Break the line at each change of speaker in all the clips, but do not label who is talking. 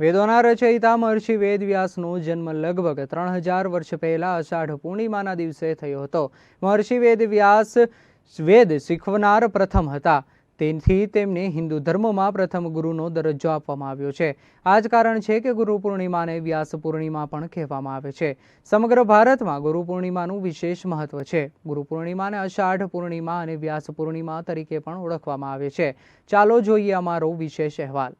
વેદોના રચયિતા મહર્ષિ વેદવ્યાસનો જન્મ લગભગ ત્રણ હજાર વર્ષ પહેલાં અષાઢ પૂર્ણિમાના દિવસે થયો હતો. મહર્ષિ વેદવ્યાસ વેદ શીખવનાર પ્રથમ હતા. તેથી તેમને હિન્દુ ધર્મમાં પ્રથમ ગુરુનો દરજ્જો આપવામાં આવ્યો છે. આ જ કારણ છે કે ગુરુ પૂર્ણિમાને વ્યાસ પૂર્ણિમા પણ કહેવામાં આવે છે. સમગ્ર ભારતમાં ગુરુ પૂર્ણિમાનું વિશેષ મહત્વ છે. ગુરુ પૂર્ણિમાને અષાઢ પૂર્ણિમા અને વ્યાસ પૂર્ણિમા તરીકે પણ ઓળખવામાં આવે છે. ચાલો જોઈએ અમારો વિશેષ અહેવાલ.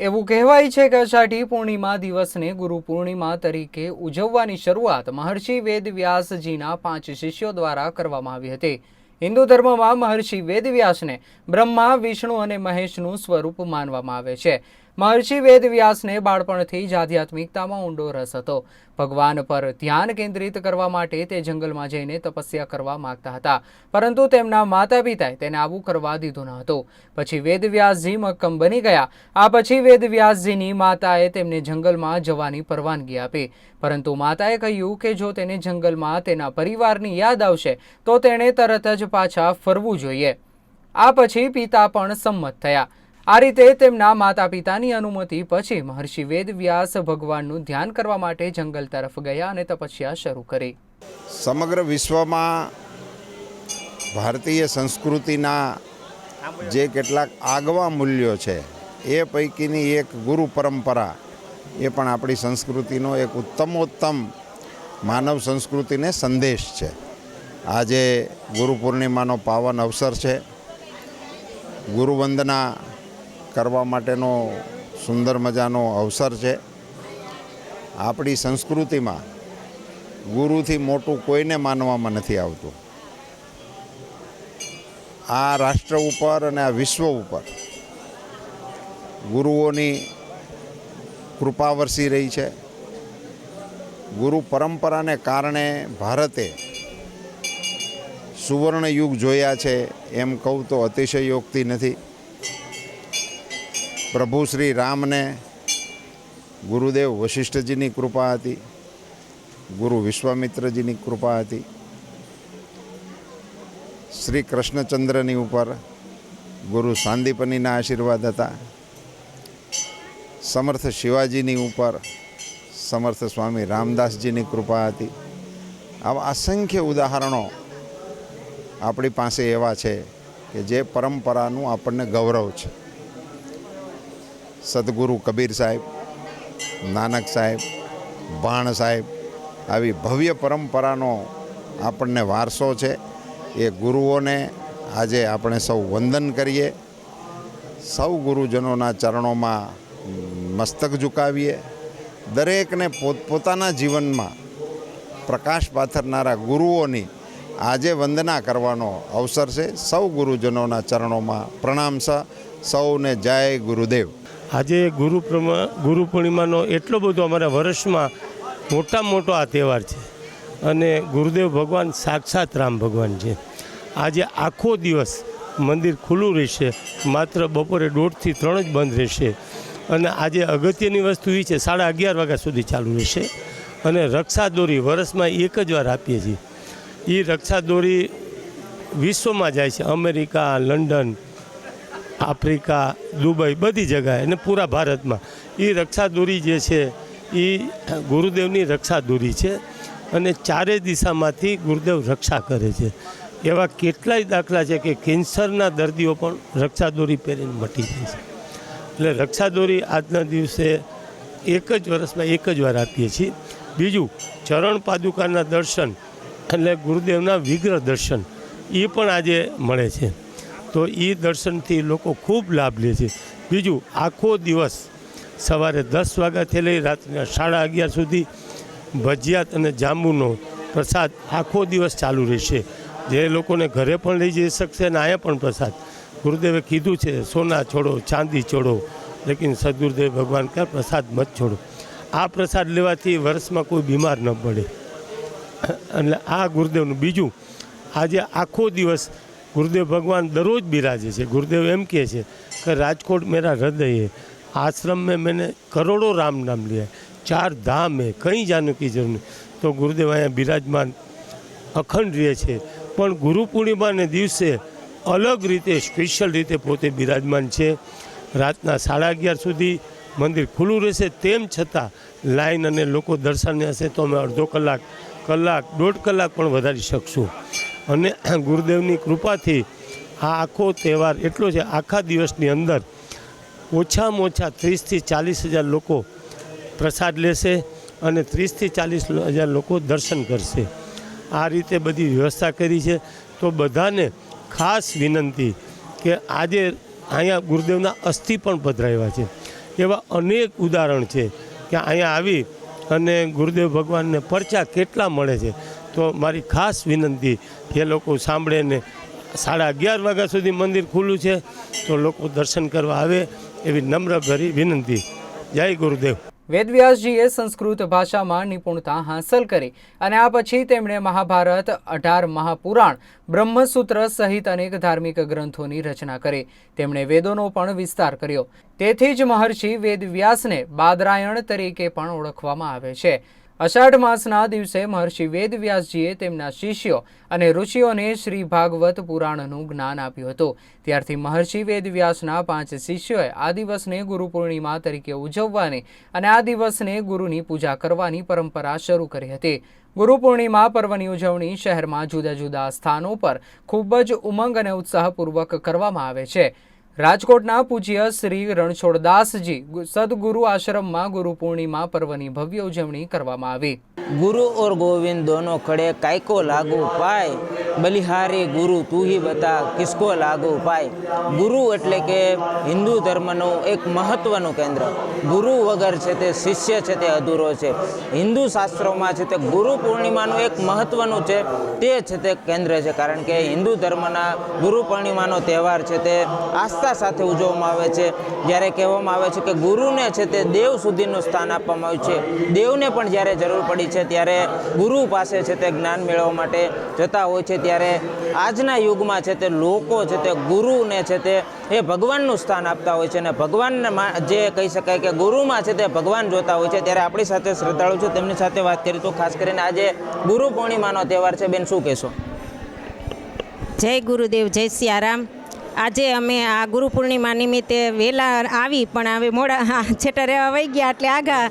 એવું કહેવાય છે કે અષાઢી પૂર્ણિમા દિવસને ગુરુ પૂર્ણિમા તરીકે ઉજવવાની શરૂઆત મહર્ષિ વેદવ્યાસજીના પાંચ શિષ્યો દ્વારા કરવામાં આવી હતી. હિન્દુ ધર્મમાં મહર્ષિ વેદવ્યાસને બ્રહ્મા, વિષ્ણુ અને મહેશનું સ્વરૂપ માનવામાં આવે છે. મહર્ષિ વેદવ્યાસને બાળપણથી જ આધ્યાત્મિકતામાં ઊંડો રસ હતો. ભગવાન પર ધ્યાન કેન્દ્રિત કરવા માટે તે જંગલમાં જઈને તપસ્યા કરવા માંગતા હતા. પરંતુ તેમના માતા પિતાએ તેને આવું કરવા દીધું ન હતું. પછી વેદવ્યાસજી મક્કમ બની ગયા. આ પછી વેદવ્યાસજીની માતાએ તેમને જંગલમાં જવાની પરવાનગી આપી. પરંતુ માતાએ કહ્યું કે જો તેને જંગલમાં તેના પરિવારની યાદ આવશે, તો તેણે તરત જ પાછા ફરવું જોઈએ. આ પછી પિતા પણ સંમત થયા. આ રીતે તેમના માતા પિતાની અનુમતિ પછી મહર્ષિ વેદવ્યાસ ભગવાનનું ધ્યાન કરવા માટે જંગલ તરફ ગયા અને તપસ્યા શરૂ કરી.
સમગ્ર વિશ્વમાં ભારતીય સંસ્કૃતિના જે કેટલાક આગવા મૂલ્યો છે, એ પૈકીની એક ગુરુ પરંપરા, એ પણ આપણી સંસ્કૃતિનો એક ઉત્તમોત્તમ માનવ સંસ્કૃતિને સંદેશ છે. આજે ગુરુ પૂર્ણિમાનો પાવન અવસર છે. ગુરુવંદના કરવા માટેનો સુંદર મજાનો અવસર છે. આપણી સંસ્કૃતિમાં ગુરુથી મોટું કોઈને માનવામાં નથી આવતું. આ રાષ્ટ્ર ઉપર અને આ વિશ્વ ઉપર ગુરુઓની કૃપા વરસી રહી છે. ગુરુ પરંપરાને કારણે ભારતે સુવર્ણ યુગ જોયા છે એમ કહું તો અતિશયોક્તિ નથી. પ્રભુ શ્રી રામને ગુરુદેવ વશિષ્ઠજીની કૃપા હતી, ગુરુ વિશ્વામિત્રજીની કૃપા હતી, શ્રી કૃષ્ણચંદ્રની ઉપર ગુરુ સાંદીપનીના આશીર્વાદ હતા, સમર્થ શિવાજીની ઉપર સમર્થ સ્વામી રામદાસજીની કૃપા હતી. આવા અસંખ્ય ઉદાહરણો આપણી પાસે એવા છે કે જે પરંપરાનું આપણને ગૌરવ છે. સદગુરુ કબીર સાહેબ, નાનક સાહેબ, ભાણ સાહેબ, આવી ભવ્ય પરંપરાનો આપણને વારસો છે. એ ગુરુઓને આજે આપણે સૌ વંદન કરીએ. સૌ ગુરુજનોના ચરણોમાં મસ્તક ઝુકાવીએ. દરેકને પોતપોતાના જીવનમાં પ્રકાશ પાથરનારા ગુરુઓની આજે વંદના કરવાનો અવસર છે. સૌ ગુરુજનોના ચરણોમાં પ્રણામ સૌને જય ગુરુદેવ.
આજે ગુરુ ગુરુ પૂર્ણિમાનો એટલો બધો અમારા વર્ષમાં મોટામાં મોટો આ તહેવાર છે. અને ગુરુદેવ ભગવાન સાક્ષાત રામ ભગવાન છે. આજે આખો દિવસ મંદિર ખુલ્લું રહેશે. માત્ર બપોરે દોઢથી ત્રણ જ બંધ રહેશે. અને આજે અગત્યની વસ્તુ એ છે, સાડા અગિયાર વાગ્યા સુધી ચાલુ રહેશે. અને રક્ષા દોરી વર્ષમાં એક જ વાર આપીએ છીએ. એ રક્ષા દોરી વિશ્વમાં જાય છે. અમેરિકા, લંડન આફ્રિકા, દુબઈ બધી જગાએ અને પૂરા ભારતમાં. એ રક્ષાદોરી જે છે એ ગુરુદેવની રક્ષાદોરી છે અને ચારે દિશામાંથી ગુરુદેવ રક્ષા કરે છે. એવા કેટલાય દાખલા છે કે કેન્સરના દર્દીઓ પણ રક્ષાદોરી પહેરીને મટી જાય છે. એટલે રક્ષાદોરી આજના દિવસે એક જ વર્ષમાં એક જ વાર આપીએ છીએ. બીજું, ચરણ પાદુકાના દર્શન એટલે ગુરુદેવના વિગ્રહ દર્શન એ પણ આજે મળે છે. તો એ દર્શનથી લોકો ખૂબ લાભ લે છે. બીજું, આખો દિવસ સવારે દસ વાગ્યાથી લઈ રાત્રના સાડા અગિયાર સુધી ભજીયાત અને જાંબુનો પ્રસાદ આખો દિવસ ચાલુ રહેશે. જે લોકોને ઘરે પણ લઈ જઈ શકશે અને આયા પણ પ્રસાદ. ગુરુદેવે કીધું છે, સોના છોડો, ચાંદી છોડો, લેકિન સદગુરુદેવ ભગવાન કહે પ્રસાદ મત છોડો. આ પ્રસાદ લેવાથી વર્ષમાં કોઈ બીમાર ન પડે. એટલે આ ગુરુદેવનું બીજું, આજે આખો દિવસ ગુરુદેવ ભગવાન દરરોજ બિરાજે છે. ગુરુદેવ એમ કહે છે કે રાજકોટ મેરા હૃદય આશ્રમ મેં મેને કરોડો રામ નામ લીધા ચાર ધામ હે, કંઈ જાનું કી જરૂર નહીં. તો ગુરુદેવ અહીંયા બિરાજમાન અખંડ રહે છે. પણ ગુરુ પૂર્ણિમાને દિવસે અલગ રીતે સ્પેશિયલ રીતે પોતે બિરાજમાન છે. રાતના સાડા અગિયાર સુધી મંદિર ખુલ્લું રહેશે. તેમ છતાં લાઈન અને લોકો દર્શનને હશે તો અમે અડધો કલાક કલાક, દોઢ કલાક પણ વધારી શકશું. અને ગુરુદેવની કૃપાથી આ આખો તહેવાર એટલો છે, આખા દિવસની અંદર ઓછામાં ઓછા ત્રીસથી ચાલીસ હજાર લોકો પ્રસાદ લેશે અને ત્રીસથી ચાલીસ હજાર લોકો દર્શન કરશે. આ રીતે બધી વ્યવસ્થા કરી છે. તો બધાને ખાસ વિનંતી કે આજે અહીંયા ગુરુદેવના અસ્થિ પણ પધરાવ્યા છે. એવા અનેક ઉદાહરણ છે કે અહીંયા આવી અને ગુરુદેવ ભગવાનને પરચા કેટલા મળે છે. તો મારી ખાસ વિનંતી એ લોકો સાંભળે ને સાડા અગિયાર વાગ્યા સુધી મંદિર ખુલ્લું છે, તો લોકો દર્શન કરવા આવે એવી નમ્ર ભરી વિનંતી. જય ગુરુદેવ.
વેદવ્યાસજીએ સંસ્કૃત ભાષામાં નિપુણતા હાંસલ કરી અને આ પછી તેમણે મહાભારત, અઢાર મહાપુરાણ, બ્રહ્મસૂત્ર સહિત અનેક ધાર્મિક ગ્રંથોની રચના કરી. તેમણે વેદોનો પણ વિસ્તાર કર્યો. તેથી જ મહર્ષિ વેદવ્યાસને બાદરાયણ તરીકે પણ ઓળખવામાં આવે છે. અષાઢ માસના દિવસે મહર્ષિ વેદવ્યાસજીએ તેમના શિષ્યો અને ઋષિઓને શ્રી ભાગવત પુરાણનું જ્ઞાન આપ્યું હતું. ત્યારથી મહર્ષિ વેદવ્યાસના પાંચ શિષ્યોએ આ દિવસને ગુરુ પૂર્ણિમા તરીકે ઉજવવાની અને આ દિવસને ગુરુની પૂજા કરવાની પરંપરા શરૂ કરી હતી. ગુરુ પૂર્ણિમા પર્વની ઉજવણી શહેરમાં જુદા જુદા સ્થાનો પર ખૂબ જ ઉમંગ અને ઉત્સાહપૂર્વક કરવામાં આવે છે. રાજકોટના પૂજ્ય શ્રી રણછોડદાસજી સદગુરુ આશ્રમમાં ગુરુ પૂર્ણિમા પર્વની ભવ્ય ઉજવણી કરવામાં આવી.
ગુરુ ઓર ગોવિંદ દોનો ખડે કાયકો લાગુ પાય? બલિહારી ગુરુ તું હી બતા કિસકો લાગુ પાય? ગુરુ એટલે કે હિન્દુ ધર્મનું એક મહત્વનું કેન્દ્ર. ગુરુ વગર છે તે શિષ્ય છે તે અધૂરો છે. હિન્દુ શાસ્ત્રોમાં છે તે ગુરુ પૂર્ણિમાનું એક મહત્વનું છે તે છે તે કેન્દ્ર છે. કારણ કે હિન્દુ ધર્મના ગુરુ પૂર્ણિમાનો તહેવાર છે તે આસ્થા સાથે ઉજવવામાં આવે છે. જ્યારે કહેવામાં આવે છે કે ગુરુને છે તે દેવ સુધીનું સ્થાન આપવામાં આવ્યું છે. દેવને પણ જ્યારે જરૂર પડી છે, ત્યારે ગુરુ પાસે છે તે જ્ઞાન મેળવવા માટે જતા હોય છે. ત્યારે આજના યુગમાં છે તે લોકો છે તે ગુરુને છે તે, એ ભગવાનનું સ્થાન આપતા હોય છે અને ભગવાનને જે કહી શકાય કે ગુરુમાં છે તે ભગવાન જોતા હોય છે. ત્યારે આપણી સાથે શ્રદ્ધાળુ છે. તેમની સાથે વાત કરી તો ખાસ કરીને આજે ગુરુ પૂર્ણિમાનો તહેવાર છે. બેન, શું કહેશો?
જય ગુરુદેવ, જય સિયારામ. આજે અમે આ ગુરુ પૂર્ણિમા નિમિત્તે વહેલા આવી, પણ હવે મોડા છેટા રહેવા વહી ગયા એટલે આગા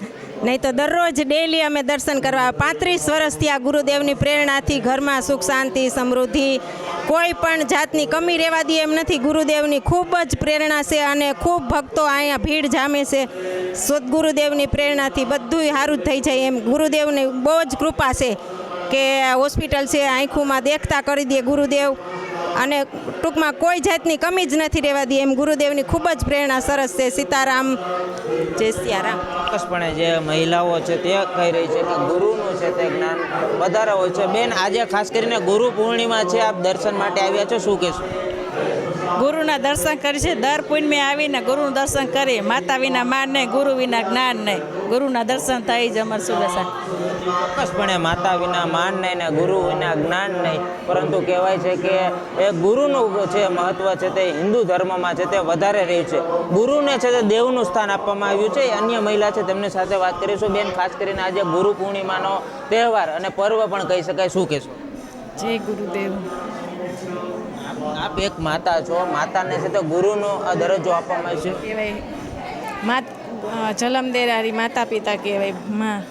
નહીં તો દરરોજ ડેલી અમે દર્શન કરવા પાંત્રીસ વર્ષથી આ ગુરુદેવની પ્રેરણાથી ઘરમાં સુખ, શાંતિ, સમૃદ્ધિ, કોઈ પણ જાતની કમી રહેવા દે એમ નથી. ગુરુદેવની ખૂબ જ પ્રેરણા છે અને ખૂબ ભક્તો અહીંયા ભીડ જામે છે. સદગુરુદેવની પ્રેરણાથી બધું સારું થઈ જાય એમ. ગુરુદેવની બહુ જ કૃપા છે કે હોસ્પિટલ છે, આંખોમાં દેખતા કરી દે ગુરુદેવ. અને ટૂંકમાં કોઈ જાતની કમી જ નથી રહેવા દે એમ ગુરુદેવની ખૂબ જ પ્રેરણા સરસ છે. સીતારામ. જય સિયારામ.
ચોક્કસપણે જે મહિલાઓ છે તે કહી રહી છે કે ગુરુનું છે તે જ્ઞાન વધારે હોય છે. બેન આજે ખાસ કરીને ગુરુ પૂર્ણિમા છે આપ દર્શન માટે આવ્યા છો? શું કહેશો?
ગુરુના દર્શન કરી છે. દર પૂનમે આવીને ગુરુનું દર્શન કરી માતા વિના માન નહીં ગુરુ વિના જ્ઞાન નહીં. ગુરુના દર્શન થાય જ અમર સુરસા.
ચોક્કસપણે માતા વિના માન નહીં ને ગુરુ વિના જ્ઞાન નહીં. પરંતુ કહેવાય છે કે એ ગુરુનું છે મહત્વ છે તે હિન્દુ ધર્મમાં છે તે વધારે રહ્યું છે. ગુરુને છે તે દેવનું સ્થાન આપવામાં આવ્યું છે. અન્ય મહિલા છે તેમની સાથે વાત કરીશું. બેન ખાસ કરીને આજે ગુરુ પૂર્ણિમાનો તહેવાર અને પર્વ પણ કહી શકાય. શું કહેશો?
જય ગુરુદેવ.
આપ એક માતા છો. માતાને છે તો ગુરુનો આ દરજ્જો આપવામાં આવ્યો છે.
કહેવાય માત જલમ દેરારી માતા પિતા કહેવાય. માં.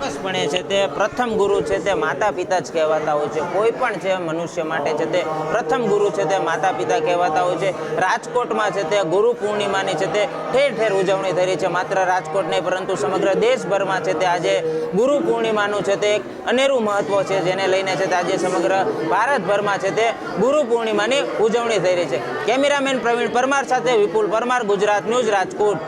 ચોક્કસપણે છે તે પ્રથમ ગુરુ છે તે માતા પિતા જ કહેવાતા હોય છે કોઈ પણ છે મનુષ્ય માટે છે તે પ્રથમ ગુરુ છે તે માતા પિતા કહેવાતા હોય છે રાજકોટમાં છે તે ગુરુ પૂર્ણિમાની છે તે ઠેર ઠેર ઉજવણી થઈ રહી છે માત્ર રાજકોટ નહીં પરંતુ સમગ્ર દેશભરમાં છે તે આજે ગુરુ પૂર્ણિમાનું છે તે એક અનેરું મહત્વ છે જેને લઈને છે તે આજે સમગ્ર ભારતભરમાં છે તે ગુરુ પૂર્ણિમાની ઉજવણી થઈ રહી છે કેમેરામેન પ્રવીણ પરમાર સાથે વિપુલ પરમાર ગુજરાત ન્યૂઝ રાજકોટ